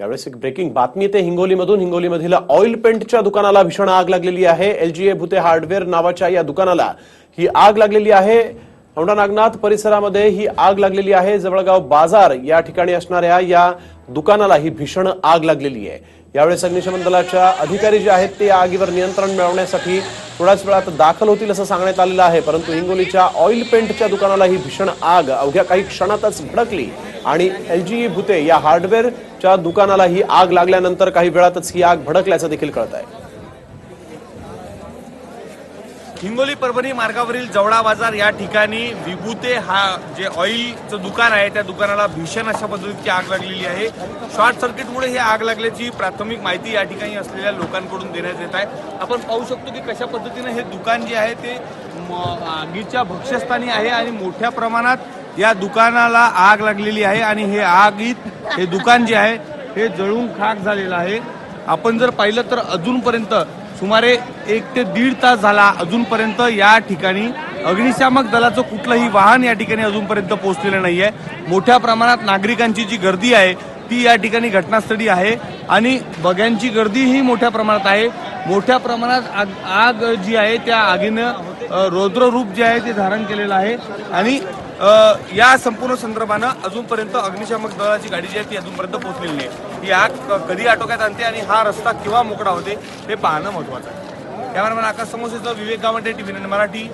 यावेळेस एक ब्रेकिंग बातमी येते. हिंगोलीमधून हिंगोलीमधील ऑइल पेंटच्या दुकानाला भीषण आग लागलेली आहे. एलजीए भुते हार्डवेअर नावाच्या या दुकानाला ही आग लागलेली आहे. औंढा नागनाथ परिसरामध्ये ही आग लागलेली आहे. जवळगाव बाजार या ठिकाणी असणाऱ्या या दुकानाला ही भीषण आग लागलेली आहे. यावेळेस अग्निशमन दलाच्या अधिकारी जे आहेत ते या आगीवर नियंत्रण मिळवण्यासाठी थोड्याच वेळात दाखल होतील असं सांगण्यात आलेलं आहे. परंतु हिंगोलीच्या ऑइल पेंटच्या दुकानाला ही भीषण आग अवघ्या काही क्षणातच भडकली. आणि एल जी भुते या हार्डवेअरच्या दुकानाला ही आग लागल्यानंतर काही वेळातच ही आग भडकल्याचं देखील कळत आहे. हिंगोली परभणी मार्गावरील जवळा बाजार या ठिकाणी विभूते हा जे ऑइलचं दुकान आहे त्या दुकानाला भीषण अशा पद्धतीची आग लागलेली आहे. शॉर्ट सर्किटमुळे ही आग लागल्याची प्राथमिक माहिती या ठिकाणी असलेल्या लोकांकडून देण्यात येत आहे. आपण पाहू शकतो की कशा पद्धतीने हे दुकान जे आहे ते म- आगीच्या भक्ष्यस्थानी आहे आणि मोठ्या प्रमाणात या दुकानाला आग लागलेली आहे आणि हे आगीत हे दुकान जे आहे हे जळून खाक झालेलं आहे. आपण जर पाहिलं तर अजूनपर्यंत सुमारे एक ते दीड तास झाला अजूनपर्यंत या ठिकाणी अग्निशामक दलाचं कुठलंही वाहन या ठिकाणी अजूनपर्यंत पोहोचलेलं नाही आहे मोठ्या प्रमाणात नागरिकांची जी गर्दी आहे ती या ठिकाणी घटनास्थळी आहे. आणि बघ्यांची गर्दीही मोठ्या प्रमाणात आहे. मोठ्या प्रमाणात आग आग जी आहे त्या आगीनं रौद्ररूप जे आहे ते धारण केलेलं आहे. आणि या संपूर्ण संदर्भानं अजूनपर्यंत अग्निशामक दलाची गाडी जी आहे ती अजूनपर्यंत पोहोचलेली नाही. ही आग कधी आटोक्यात आणते आणि हा रस्ता केव्हा मोकळा होते हे पाहणं महत्वाचं आहे. कॅमेरामॅन आकाश समोसेचं विवेक गावंडे टीव्ही मराठी.